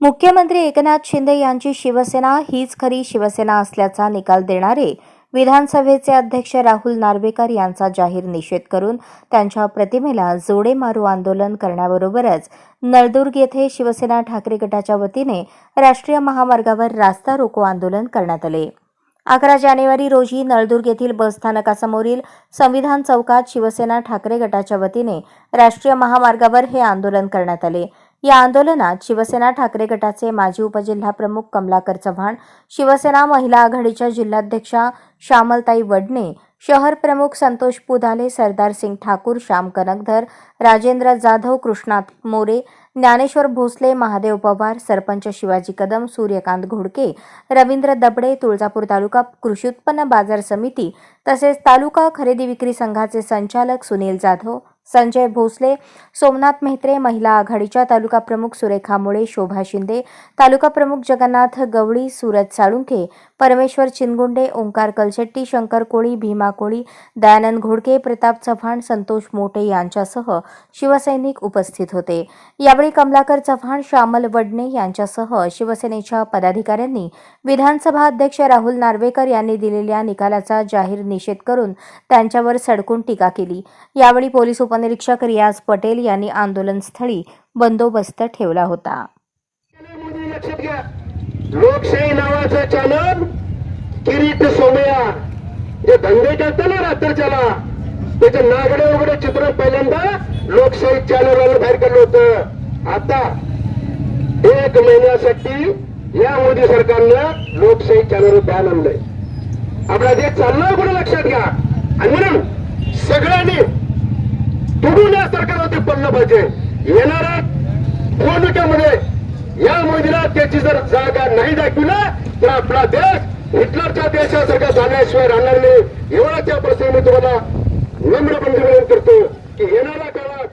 मुख्यमंत्री एकनाथ शिंदे यांची शिवसेना हीच खरी शिवसेना असल्याचा निकाल देणारे विधानसभेचे अध्यक्ष राहुल नार्वेकर यांचा जाहीर निषेध करून त्यांच्या प्रतिमेला जोडे मारू आंदोलन करण्याबरोबरच नळदुर्ग येथे शिवसेना ठाकरे गटाच्या वतीने राष्ट्रीय महामार्गावर रास्ता रोको आंदोलन करण्यात आले. अकरा जानेवारी रोजी नळदुर्ग येथील बसस्थानकासमोरील संविधान चौकात शिवसेना ठाकरे गटाच्या वतीने राष्ट्रीय महामार्गावर हे आंदोलन करण्यात आले. या आंदोलनात शिवसेना ठाकरे गटाचे माजी उपजिल्हाप्रमुख कमलाकर चव्हाण शिवसेना महिला आघाडीच्या जिल्हाध्यक्षा श्यामलताई वडणे शहर प्रमुख संतोष पुधाले सरदार सिंग ठाकूर श्याम कनकधर राजेंद्र जाधव कृष्णात मोरे ज्ञानेश्वर भोसले महादेव पवार सरपंच शिवाजी कदम सूर्यकांत घोडके रवींद्र दबडे तुळजापूर तालुका कृषी उत्पन्न बाजार समिती तसेच तालुका खरेदी विक्री संघाचे संचालक सुनील जाधव संजय भोसले सोमनाथ मेहत्रे महिला आघाडीच्या तालुका प्रमुख सुरेखा मुळे शोभा शिंदे तालुका प्रमुख जगन्नाथ गवळी सूरज साळुंखे परमेश्वर चिनगुंडे ओंकार कलशेट्टी शंकर कोळी भीमा कोळी दयानंद घोडके प्रताप चव्हाण संतोष मोटे यांच्यासह शिवसैनिक उपस्थित होते. यावेळी कमलाकर चव्हाण श्यामल वडणे यांच्यासह शिवसेनेच्या पदाधिकाऱ्यांनी विधानसभा अध्यक्ष राहुल नार्वेकर यांनी दिलेल्या निकालाचा जाहीर निषेध करून त्यांच्यावर सडकून टीका केली. यावेळी पोलीस उपनिरीक्षक रियाज पटेल यांनी आंदोलनस्थळी बंदोबस्त ठेवला होता. लोकशाही नावाचं चॅनल किरीट सोमया जे धंदे करतो ना रात्रीच्याला त्याचे नागडे वगैरे चित्र पहिल्यांदा लोकशाही चॅनलवर बाहेर काढलं होतं. आता एक महिन्यासाठी या मोदी सरकारनं लोकशाही चॅनलवर बॅन आणलंय आपला जे चाललं कुठे लक्षात घ्या. आणि म्हणून सगळ्यांनी या पडलं पाहिजे. येणाऱ्या निवडणुकीमध्ये या मोदीला त्याची जर जागा नाही दाखविला तर आपला देश हिटलरच्या देशासारखा झाल्याशिवाय राहणार नाही एवढाच या प्रसंगी मी तुम्हाला नम्र विनंती करतो की येणाऱ्या काळात